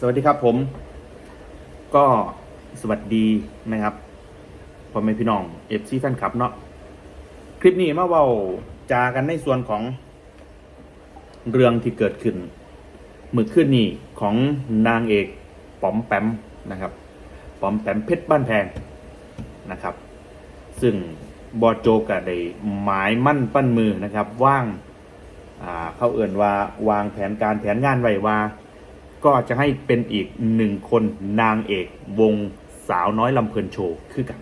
สวัสดีครับผม ก็สวัสดีนะครับพ่อแม่พี่น้องเอฟซีแฟนคลับเนาะคลิปนี้มาเว้าจากันในส่วนของเรื่องที่เกิดขึ้นมื่อคืนนี้ของนางเอกป๋อมแปมนะครับป๋อมแปมเพชรบ้านแพงนะครับ ซึ่งบอโจก็ได้หมายมั่นปั้นมือนะครับว่างเขาเอื่นว่าวางแผนการแผนงานไว้ว่า ก็จะให้เป็นอีกหนึ่งคนนางเอกวงสาวน้อยลำเพลินโชว์คือกัน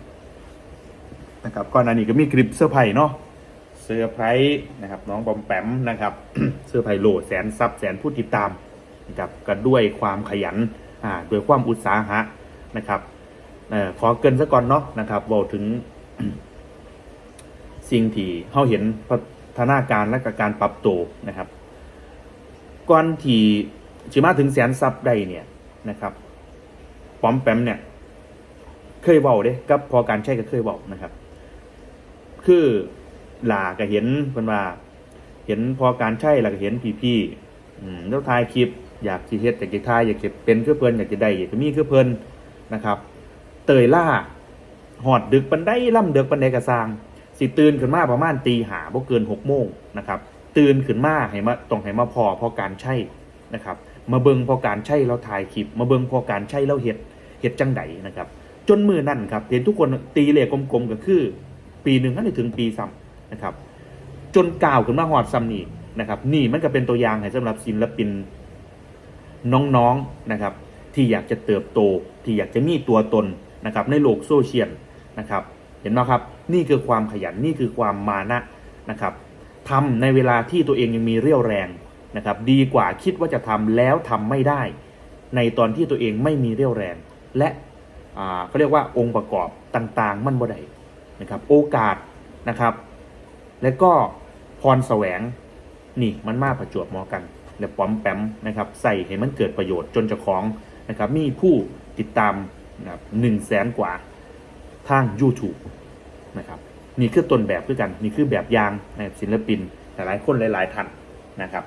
นะครับก่อนหน้านี้ก็มีคลิปเสื้อร์ไผ่เนาะเสื้อร์ไพรส์นะครับ น้องบอมแปมนะครับเสื้อร์ไผ่โหลแสนซับแสนผู้ติดตามนะครับก็ด้วยความขยันอ่าด้วยความอุตสาหะนะครับเออขอเกินซะก่อนเนาะนะครับบอกถึงสิ่งที่เขาเห็นพัฒนาการและกการปรับตัวนะครับ ก่อนที่ จิมาถึงแสนซับได้เนี่ยนะครับปอมแปมเนี่ย เคยเบาเด้กับพอการใช้ก็เคยเบานะครับ คือหลาก็เห็นเพิ่นว่า เห็นพอการใช้แล้วก็เห็นพี่ๆอืมแล้วถ่ายคลิป อยากสิเฮ็ดอยากจะถ่ายอยากจะเป็นคือเพิ่นอยากจะได้อยากจะมีคือเพิ่นนะครับ เตยล่าหอดดึกปันได้ล่ำดึกปันใดกระซางสิตื่นขึ้นมาประมาณตีหาบ่เกินหกโมงนะครับ ตื่นขึ้นมาให้มาต้องให้มาพอพอการใช่นะครับ มาเบิงพอการใช่เราถ่ายคลิป มาเบิงพอการใช่เราเห็ดเห็ดจังไดนะครับ จนมือนั่นครับ เห็นทุกคนตีเหลขกลมๆก็คือ ปีหนึ่งให้ถึงปีซ้ำนะครับ จนกล่าวขึ้นมาหอดซ้ำนี่นะครับ นี่มันก็เป็นตัวอย่างให้สำหรับศิลปินน้องๆนะครับ ที่อยากจะเติบโต ที่อยากจะมีตัวตนนะครับ ในโลกโซเชียลนะครับ เห็นไหมครับ นี่คือความขยันนี่คือความมานะนะครับทำในเวลาที่ตัวเองยังมีเรี่ยวแรง นะครับดีกว่าคิดว่าจะทำแล้วทำไม่ได้ ในตอนที่ตัวเองไม่มีเรี่ยวแรง และเขาเรียกว่าองค์ประกอบต่างๆ มันบ่ได้นะครับโอกาสนะครับ และก็พรแสวงนี่มันมาประจวบเหมอกันและป้อมแปมนะครับใส่ให้มันเกิดประโยชน์จนเจ้าของนะครับมีผู้ติดตามนะครับหนึ่งแสนกว่าทาง YouTube นะครับนี่คือต้นแบบด้วยกัน นี่คือแบบอย่างในศิลปินหลายๆคนหลาย ๆท่านนะครับ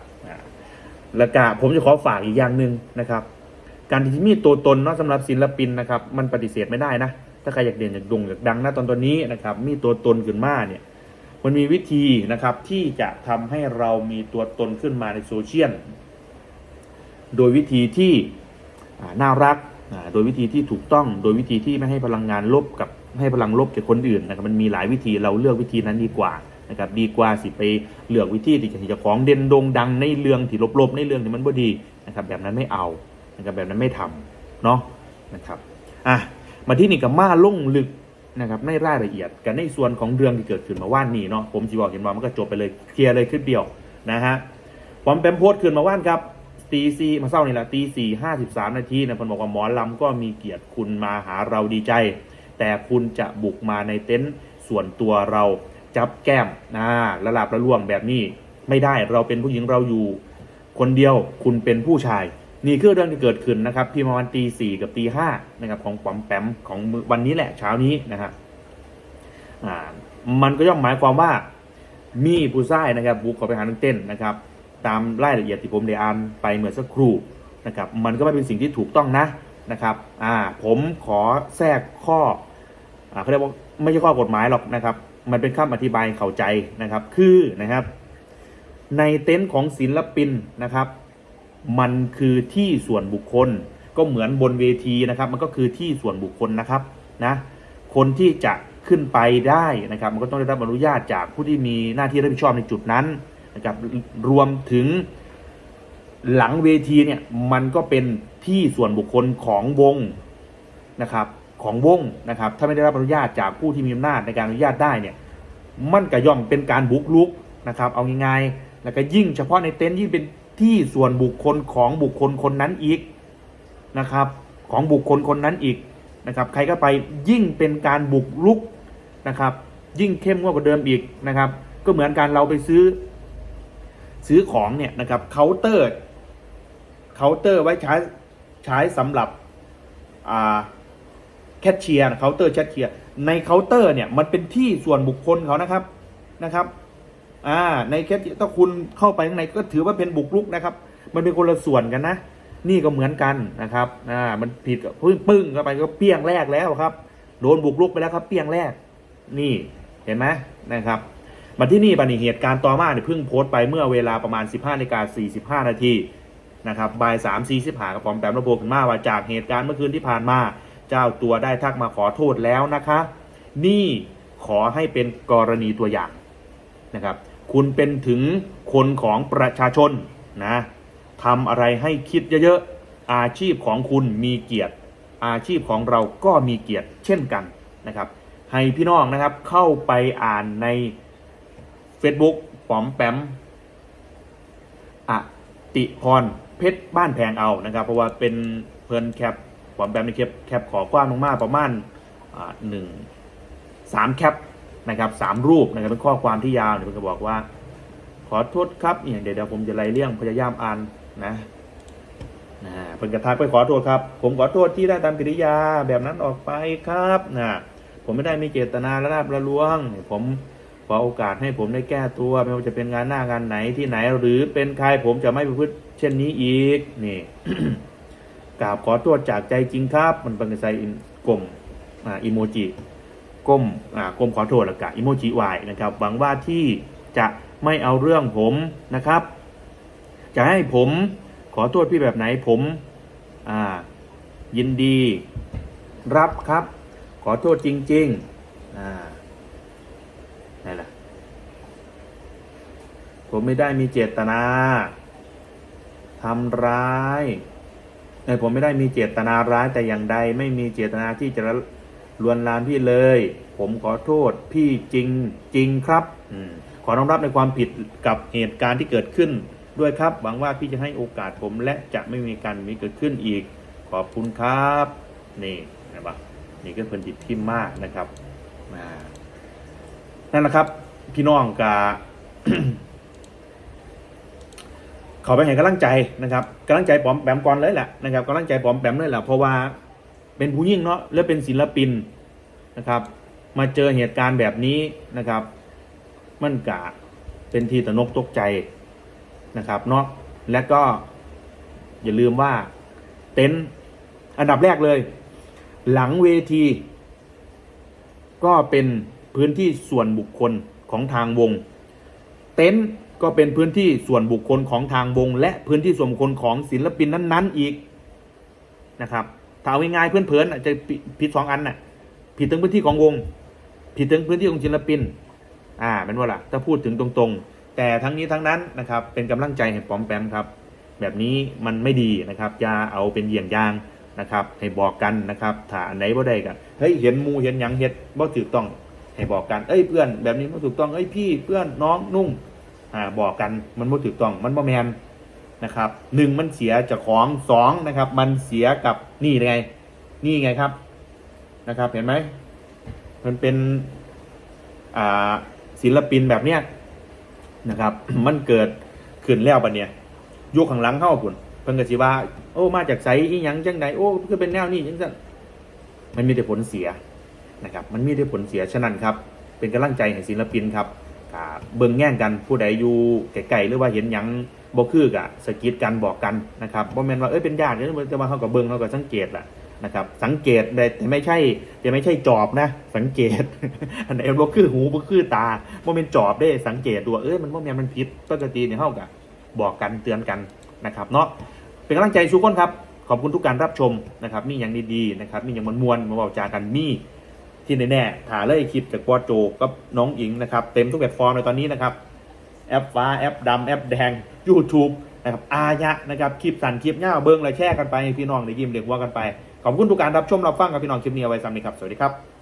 แล้วก็ผมจะขอฝากอีกอย่างหนึ่งนะครับ การที่มีตัวตนเนาะสำหรับศิลปินนะครับ มันปฏิเสธไม่ได้นะ ถ้าใครอยากเด่นอยากดงอยากดังนะตอนตอนนี้นะครับ มีตัวตนขึ้นมาเนี่ย มันมีวิธีนะครับที่จะทำให้เรามีตัวตนขึ้นมาในโซเชียล โดยวิธีที่น่ารัก โดยวิธีที่ถูกต้อง โดยวิธีที่ไม่ให้พลังงานลบกับให้พลังลบแก่คนอื่นนะครับ มันมีหลายวิธีเราเลือกวิธีนั้นดีกว่า นะครับดีกว่าสิไปเลือกวิธีที่จะจะของเด่นโด่งดังในเรื่องที่ลบๆในเรื่องที่มันบ่ดีนะครับแบบนั้นไม่เอานะครับแบบนั้นไม่ทำเนาะนะครับอะมาที่นี่กับมาลงลึกนะครับในรายละเอียดกันในส่วนของเรื่องที่เกิดขึ้นมาว่านนี้เนาะผมจีบอกเห็นว่ามันก็จบไปเลยเคลียร์เลยขึ้นเดียวนะฮะปอมแปมโพสต์คืนมาว่านครับตีสี่มาเศร้านี่แหละตีสี่ห้าสิบสามนาทีนะเพิ่นบอกว่าหมอลำก็มีเกียรติคุณมาหาเราดีใจ แต่คุณจะบุกมาในเต็นท์ส่วนตัวเรา จับแก้มนะละลาบละล่วงแบบนี้ไม่ได้เราเป็นผู้หญิงเราอยู่ คนเดียวคุณเป็นผู้ชาย นี่คือเรื่องที่เกิดขึ้นนะครับที่ประมาณตีสี่กับตีห้านะครับของปอมแปมของวันนี้แหละเช้านี้นะครับอ่ามันก็ย่อมหมายความว่ามีผู้ชายนะครับบุกเข้าไปหานักเต้นนะครับ ตามรายละเอียดที่ผมได้อ่านไปเมื่อสักครู่นะครับมันก็ไม่เป็นสิ่งที่ถูกต้องนะนะครับอ่าผมขอแทรกข้ออ่าเขาเรียกว่าไม่ใช่ข้อกฎหมายหรอกนะครับ มันเป็นคำอธิบายเข้าใจนะครับ คือนะครับ ในเต็นท์ของศิลปินนะครับ มันคือที่ส่วนบุคคล ก็เหมือนบนเวทีนะครับ มันก็คือที่ส่วนบุคคลนะครับนะ คนที่จะขึ้นไปได้นะครับ มันก็ต้องได้รับอนุญาตจากผู้ที่มีหน้าที่รับผิดชอบในจุดนั้นนะครับ รวมถึงหลังเวทีเนี่ยมันก็เป็นที่ส่วนบุคคลของวงนะครับ ของวงนะครับ ถ้าไม่ได้รับอนุญาตจากผู้ที่มีอำนาจในการอนุญาตได้เนี่ยมันก็ย่อมเป็นการบุกรุกนะครับ เอาง่ายๆแล้วก็ยิ่งเฉพาะในเต็นท์ยิ่งเป็นที่ส่วนบุคคลของบุคคลคนนั้นอีกนะครับ ของบุคคลคนนั้นอีกนะครับ ใครก็ไปยิ่งเป็นการบุกรุกนะครับ ยิ่งเข้มงวดกว่าเดิมอีกนะครับ ก็เหมือนการเราไปซื้อ ซื้อของเนี่ยนะครับเคาน์เตอร์เคาน์เตอร์ไว้ใช้ใช้สำหรับอ่า ชเชียร์เคาน์เตอร์แคชเชียร์ในเคาน์เตอร์เนี่ยมันเป็นที่ส่วนบุคคลเขานะครับนะครับอ่าในแคชถ้าคุณเข้าไปข้างในก็ถือว่าเป็นบุกรุกนะครับ มันเป็นคนละส่วนกันนะ นี่ก็เหมือนกันนะครับอ่ามันผิดปึ้งปึ้งเข้าไปก็เปี้ยงแรกแล้วครับโดนบุกรุกไปแล้วครับ เปี้ยงแรก นี่เห็นไหมนะครับมาที่นี่บันนี้เหตุการณ์ต่อมาเนี่ยเพิ่งโพสต์ไปเมื่อเวลาประมาณ 15นาฬิกา45 นาทีนะครับบ่าย3 4 5กับปอมแปมระบุขึ้นมาว่าจากเหตุการณ์เมื่อคืนที่ผ่านมา เจ้าตัวได้ทักมาขอโทษแล้วนะคะ นี่ขอให้เป็นกรณีตัวอย่างนะครับ คุณเป็นถึงคนของประชาชนนะทำอะไรให้คิดเยอะๆ อาชีพของคุณมีเกียรติ อาชีพของเราก็มีเกียรติเช่นกันนะครับ ให้พี่น้องนะครับเข้าไปอ่านใน Facebook ปอมแปมอติพรเพชรบ้านแพงเอานะครับ เพราะว่าเป็นเพิ่นแคป ปอมแปมในแคปแคปขอความลงมาประมาณหนึ่งสามแคปนะครับสามรูปนะครับเป็นข้อความที่ยาวเนี่ยเพิ่นก็บอกว่า ขอโทษครับเนี่ยเดี๋ยวผมจะไล่เลี่ยงพยายามอ่านนะนะเพิ่นกระทักไปขอโทษครับ ผมขอโทษที่ได้ทำกิริยาแบบนั้นออกไปครับนะผมไม่ได้มีเจตนาระนาบระลวง ผมขอโอกาสให้ผมได้แก้ตัว ไม่ว่าจะเป็นงานหน้างานไหนที่ไหน หรือเป็นใครผมจะไม่ประพฤติเช่นนี้อีกนี่ กราบขอโทษจากใจจริงครับ มันเป็นใส่กลมอ่าอิโมจิก้มอ่าก้มขอโทษล้วกับอิโมจิวายนะครับหวังว่าที่จะไม่เอาเรื่องผมนะครับ จะให้ผมขอโทษพี่แบบไหนผมอ่ายินดีรับครับ ขอโทษจริงๆอ่านั่นแหละผมไม่ได้มีเจตนาทำร้าย ผมไม่ได้มีเจตนาร้ายแต่อย่างใด ไม่มีเจตนาที่จะลวนลามพี่เลย ผมขอโทษพี่จริงจริงครับอมขอน้อมรับในความผิดกับเหตุการณ์ที่เกิดขึ้นด้วยครับ หวังว่าพี่จะให้โอกาสผมและจะไม่มีการมีเกิดขึ้นอีก ขอบคุณครับ นี่นะครับนี่ก็เป็นจิตที่มากนะครับนั่นแหละครับ พี่น้องกา ขอไปเห็นกำลังใจนะครับกำลังใจปอมแปมก่อนเลยแหละนะครับกำลังใจปอมแปมเลยแหละเพราะว่าเป็นผู้ยิ่งเนาะและเป็นศิลปินนะครับ มาเจอเหตุการณ์แบบนี้นะครับ มันกะเป็นทีตะนกตกใจนะครับเนาะและก็อย่าลืมว่าเต็นท์อันดับแรกเลย หลังเวที ก็เป็นพื้นที่ส่วนบุคคลของทางวง เต็นท์ก็เป็นพื้นที่ส่วนบุคคลของทางวง และพื้นที่ส่วนบุคคลของศิลปินนั้น ๆ อีกนะครับถ้าเอาง่ายๆเพื่อนเพื่อนๆจะผิดสองอันน่ะ ผิดถึงพื้นที่ของวง ผิดถึงพื้นที่ของศิลปิน อ่าเป็นว่าล่ะถ้าพูดถึงตรงๆ แต่ทั้งนี้ทั้งนั้นนะครับ เป็นกำลังใจให้ปอมแปมครับ แบบนี้มันไม่ดีนะครับอย่าเอาเป็นเยี่ยงอย่างนะครับ ให้บอกกันนะครับถ้าไหนบ่ได้กันเฮ้ยเห็นมูเห็นหยังเห็ดบ่ถูกต้องให้บอกกันเอ้ยเพื่อนแบบนี้บ่ถูกต้องเอ้ยพี่เพื่อนน้องนุ่ง อ่าบอกกันมันบ่ถูกต้องมันบ่แมนนะครับหนึ่งมันเสียจากของสองนะครับ มันเสียกับนี่ไง นี่ไงครับนะครับ เห็นไหมมันเป็นอ่าศิลปินแบบเนี้ยนะครับ มันเกิดขึ้นแล้วปะเนี่ยยุคข้างหลังเข้าปุ่นเพิ่นก็สิว่า โอ้มาจากไสอีหยังจังไดโอ้คือเป็นแนวนี้จังซั่นมันมีแต่ผลเสียนะครับ มันมีแต่ผลเสียฉะนั้นครับ เป็นกำลังใจให้ศิลปินครับ อ่าเบิ่งแง่งกันผู้ใดอยู่ไกลๆหรือว่าเห็นหยังบ่คือกะสะกิดกันบอกกันนะครับบ่แม่นว่าเอ้ยเป็นญาติกันจะมาเฮาก็เบิ่งเฮาก็สังเกตล่ะนะครับสังเกตแต่แต่ไม่ใช่แต่ไม่ใช่จอบนะ สังเกต อันไหนบ่คือหูบ่คือตาบ่แม่นจอบเด้สังเกตดูว่าเอ้ยมันบ่แม่นมันผิดปกติเนี่ยเฮาก็บอกกันเตือนกันนะครับเนาะเป็นกำลังใจทุกคนครับขอบคุณทุกการรับชมนะครับมีอย่างดีๆนะครับมีอย่างมวลๆมาเว้าจากันมี ที่แน่ๆถ่ายเลยคลิปจากปอโจกับน้องอิงนะครับ เต็มทุกแพลตฟอร์มในตอนนี้นะครับ แอปฟ้าแอปดำแอปแดง YouTube นะครับอายะนะครับคลิปสั่นคลิปเงาเบิ้งเลยแชร์กันไปพี่น้องได้ยิ้มเด็กว่ากันไป ขอบคุณทุกการรับชมรับฟังกับพี่น้องคลิปนี้เอาไว้ซ้ำนี้ครับ สวัสดีครับ